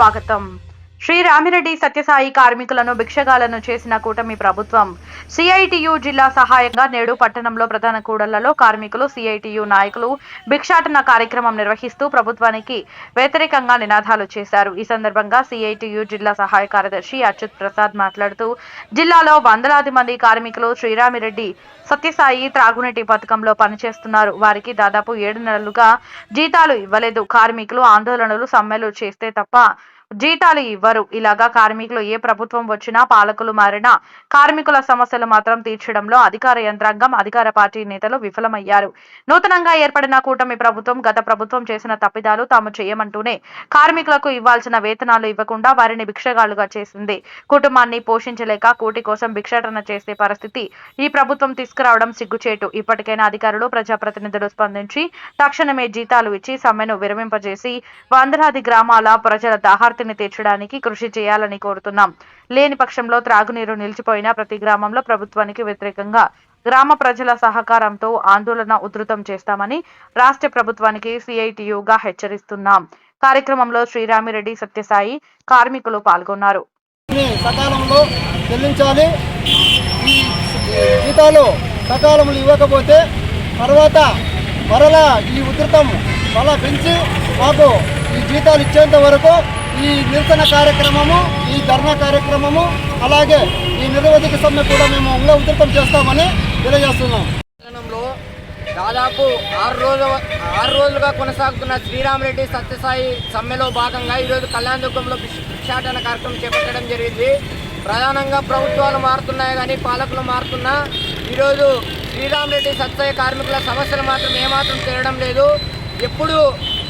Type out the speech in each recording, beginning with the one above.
స్వాగతం శ్రీరామిరెడ్డి సత్యసాయి కార్మికులను భిక్షగాలను చేసిన కూటమి ప్రభుత్వం సిఐటియు జిల్లా సహాయంగా నేడు పట్టణంలో ప్రధాన కూడళ్ళలో కార్మికులు సిఐటియు నాయకులు భిక్షాటన కార్యక్రమం నిర్వహిస్తూ ప్రభుత్వానికి వ్యతిరేకంగా నినాదాలు చేశారు. ఈ సందర్భంగా సిఐటియు జిల్లా సహాయ కార్యదర్శి అచ్యుత్ ప్రసాద్ మాట్లాడుతూ జిల్లాలో వందలాది మంది కార్మికులు శ్రీరామిరెడ్డి సత్యసాయి త్రాగునీటి పథకంలో పనిచేస్తున్నారు. వారికి దాదాపు ఏడు నెలలుగా జీతాలు ఇవ్వలేదు. కార్మికులు ఆందోళనలు సమ్మెలు చేస్తే తప్ప జీతాలు ఇవ్వరు. ఇలాగా కార్మికులు ఏ ప్రభుత్వం వచ్చినా పాలకులు మారినా కార్మికుల సమస్యలు మాత్రం తీర్చడంలో అధికార యంత్రాంగం అధికార పార్టీ నేతలు విఫలమయ్యారు. నూతనంగా ఏర్పడిన కూటమి ప్రభుత్వం గత ప్రభుత్వం చేసిన తప్పిదాలు తాము చేయమంటూనే కార్మికులకు ఇవ్వాల్సిన వేతనాలు ఇవ్వకుండా వారిని భిక్షగాళ్ళుగా చేసింది. కుటుంబాన్ని పోషించలేక కూటి కోసం భిక్షాటన చేసే పరిస్థితి ఈ ప్రభుత్వం తీసుకురావడం సిగ్గుచేటు. ఇప్పటికైనా అధికారులు ప్రజాప్రతినిధులు స్పందించి తక్షణమే జీతాలు ఇచ్చి సమ్మెను విరమింపజేసి వందలాది గ్రామాల ప్రజల దాహార్తిని తీర్చడానికి కృషి చేయాలని కోరుతున్నాం. లేని పక్షంలో త్రాగునీరు నిలిచిపోయిన ప్రతి గ్రామంలో ప్రభుత్వానికి వ్యతిరేకంగా గ్రామ ప్రజల సహకారంతో ఆందోళన ఉధృతం చేస్తామని రాష్ట్ర ప్రభుత్వానికి సిఐటియుగా హెచ్చరిస్తున్నాం. కార్యక్రమంలో శ్రీరామిరెడ్డి సత్యసాయి కార్మికులు పాల్గొన్నారు. సకాలంలో చెల్లించాలి. జీతాలు సకాలంలో ఇవ్వకపోతే తర్వాత మరలా ఈ ఉధృతం మళ్ళా పెంచి మాకు ఈ జీతాలు ఇచ్చేంత వరకు ఈ నిరసన కార్యక్రమము ఈ ధర్నా కార్యక్రమము అలాగే ఈ నిరవధిక సమ్మె కూడా మేము ఇంకా ఉధృతం చేస్తామని తెలియజేస్తున్నాం. దాదాపు ఆరు రోజు ఆరు రోజులుగా కొనసాగుతున్న శ్రీరామరెడ్డి సత్యసాయి సమ్మెలో భాగంగా ఈరోజు కళ్యాణదుర్గంలో భిక్షాటన కార్యక్రమం చేపట్టడం జరిగింది. ప్రధానంగా ప్రభుత్వాలు మారుతున్నాయి కానీ పాలకులు మారుతున్నా ఈరోజు శ్రీరామరెడ్డి సత్యసాయి కార్మికుల సమస్యలు మాత్రం ఏమాత్రం తీరడం లేదు. ఎప్పుడు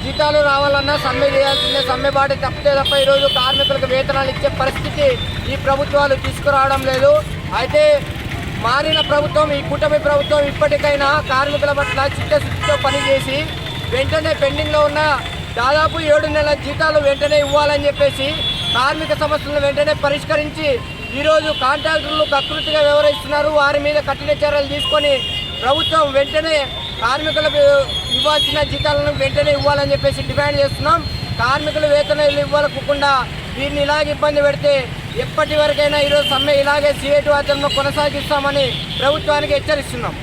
జీతాలు రావాలన్నా సమ్మె చేయాల్సిందే. సమ్మె బాటి తప్పితే తప్ప ఈరోజు కార్మికులకు వేతనాలు ఇచ్చే పరిస్థితి ఈ ప్రభుత్వాలు తీసుకురావడం లేదు. అయితే మారిన ప్రభుత్వం ఈ కూటమి ప్రభుత్వం ఇప్పటికైనా కార్మికుల పట్ల చిత్తశుద్ధితో పనిచేసి వెంటనే పెండింగ్లో ఉన్న దాదాపు ఏడు నెలల జీతాలు వెంటనే ఇవ్వాలని చెప్పేసి కార్మిక సమస్యలను వెంటనే పరిష్కరించి ఈరోజు కాంట్రాక్టర్లు కకృతిగా వ్యవహరిస్తున్నారు. వారి మీద కఠిన చర్యలు తీసుకొని ప్రభుత్వం వెంటనే కార్మికులకు ఇవ్వాల్సిన జీతాలను వెంటనే ఇవ్వాలని చెప్పేసి డిమాండ్ చేస్తున్నాం. కార్మికులు వేతనాలు ఇవ్వకుండా వీరిని ఇలాగ ఇబ్బంది పెడితే ఎప్పటి వరకైనా ఈరోజు సమ్మె ఇలాగే సిఐటి వాద్యంలో కొనసాగిస్తామని ప్రభుత్వానికి హెచ్చరిస్తున్నాం.